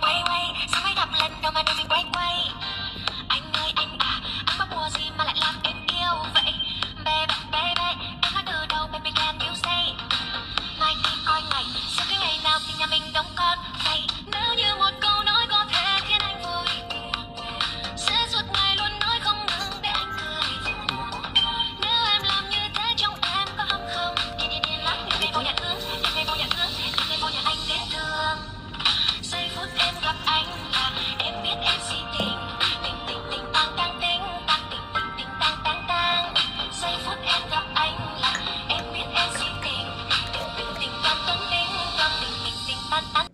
bye, bye.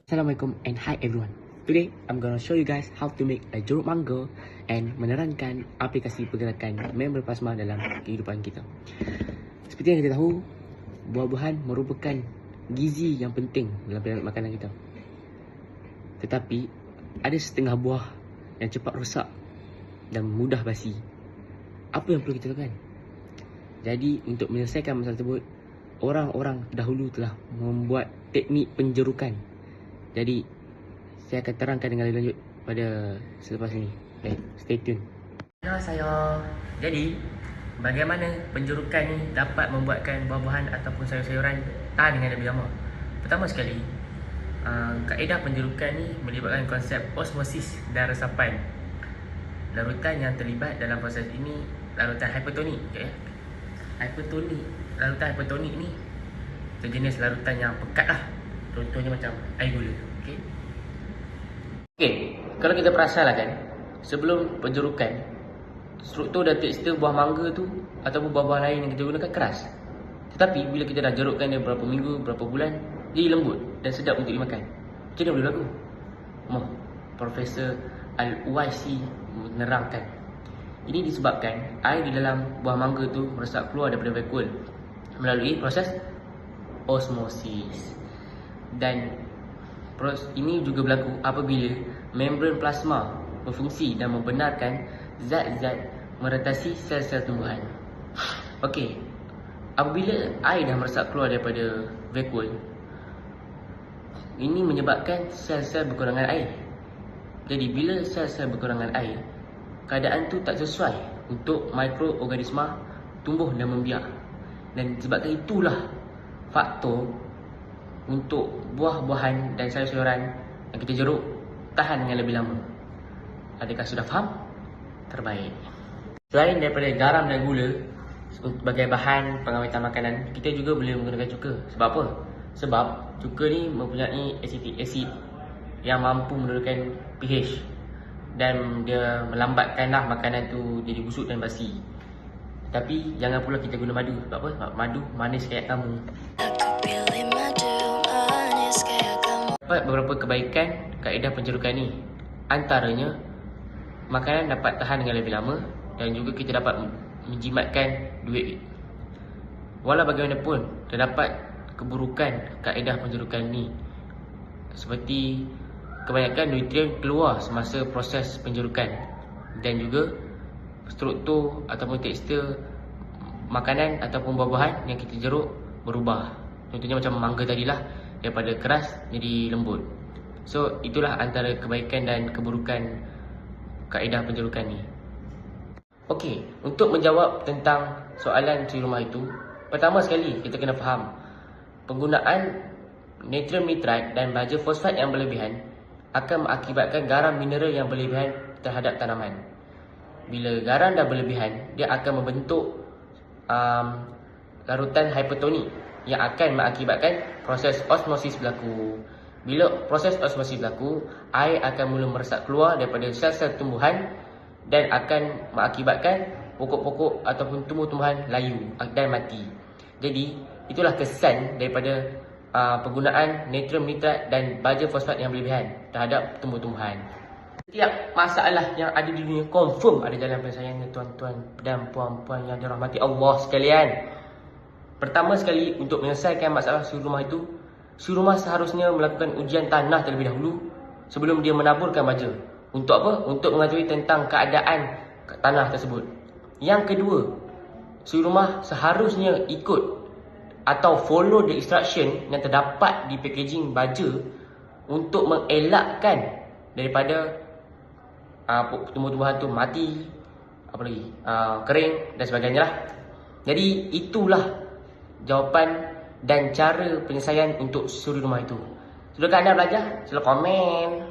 Assalamualaikum and hi everyone. Today, I'm gonna show you guys how to make a jeruk mangga and menerangkan aplikasi pergerakan member plasma dalam kehidupan kita. Seperti yang kita tahu, buah-buahan merupakan gizi yang penting dalam makanan kita. Tetapi, ada setengah buah yang cepat rosak dan mudah basi. Apa yang perlu kita lakukan? Jadi, untuk menyelesaikan masalah tersebut, orang-orang dahulu telah membuat teknik penjerukan. Jadi, saya akan terangkan dengan lebih lanjut pada selepas ini. Okay, stay tune. Hello saya. Jadi, bagaimana penjerukan ni dapat membuatkan buah-buahan ataupun sayur-sayuran tahan dengan lebih lama? Pertama sekali, uh, kaedah penjerukan ni melibatkan konsep osmosis dan resapan. Larutan yang terlibat dalam proses ini larutan hipertonik. Okay? Hipertonik larutan hipertonik ni sejenis larutan yang pekat lah contohnya macam air gula. Okey? Okey kalau kita perasan lah kan sebelum penjerukan struktur dan tekstur buah mangga tu ataupun buah-buah lain yang kita gunakan keras. Tetapi bila kita dah jerukkan dia berapa minggu berapa bulan dia lembut dan sedap untuk dimakan. Macam mana boleh berlaku? Moh, Profesor Al-Uwaisi menerangkan. Ini disebabkan air di dalam buah mangga tu meresap keluar daripada vakuum melalui proses osmosis. Dan ini juga berlaku apabila membran plasma berfungsi dan membenarkan zat-zat meretasi sel-sel tumbuhan. Okey. Apabila air dah meresap keluar daripada vakuum ini menyebabkan sel-sel berkurangan air. Jadi bila sel-sel berkurangan air, keadaan tu tak sesuai untuk mikroorganisma tumbuh dan membiak. Dan sebabkan itulah faktor untuk buah-buahan dan sayur-sayuran yang kita jeruk tahan dengan lebih lama. Adakah sudah faham? Terbaik. Selain daripada garam dan gula sebagai bahan pengawetan makanan, kita juga boleh menggunakan cuka. Sebab apa? Sebab cuka ni mempunyai acetic acid yang mampu menurunkan pH dan dia melambatkanlah makanan tu jadi busuk dan basi. Tapi jangan pula kita guna madu Sebab apa? Sebab madu manis kayak kamu Dapat beberapa kebaikan kaedah pencerukan ni. Antaranya Makanan dapat tahan dengan lebih lama Dan juga kita dapat menjimatkan duit. Walau bagaimanapun Terdapat keburukan kaedah pencerukan ni. Seperti Kebanyakan nutrien keluar semasa proses penjerukan Dan juga struktur ataupun tekstur makanan ataupun buah-buahan yang kita jeruk berubah. Contohnya macam mangga tadilah daripada keras jadi lembut. So itulah antara kebaikan dan keburukan kaedah penjerukan ni. Okey, untuk menjawab tentang soalan di rumah itu, pertama sekali kita kena faham penggunaan natrium nitrite dan baja fosfat yang berlebihan akan mengakibatkan garam mineral yang berlebihan terhadap tanaman bila garam dah berlebihan dia akan membentuk um, larutan hipertonik yang akan mengakibatkan proses osmosis berlaku. Bila proses osmosis berlaku air akan mula meresap keluar daripada sel-sel tumbuhan dan akan mengakibatkan pokok-pokok ataupun tumbuh-tumbuhan layu dan mati. Jadi itulah kesan daripada uh, penggunaan natrium nitrat dan baja fosfat yang berlebihan terhadap tumbuh-tumbuhan. Setiap masalah yang ada di dunia confirm ada jalan penyelesaiannya tuan-tuan dan puan-puan yang dirahmati Allah sekalian. Pertama sekali untuk menyelesaikan masalah suri rumah itu, suri rumah seharusnya melakukan ujian tanah terlebih dahulu sebelum dia menaburkan baja. Untuk apa? Untuk mengetahui tentang keadaan tanah tersebut. Yang kedua, suri rumah seharusnya ikut atau follow the instruction yang terdapat di packaging baja untuk mengelakkan daripada uh, tumbuh-tumbuhan tu mati apa lagi uh, kering dan sebagainya lah jadi itulah jawapan dan cara penyelesaian untuk suri rumah itu. Sudahkah anda belajar? Sila komen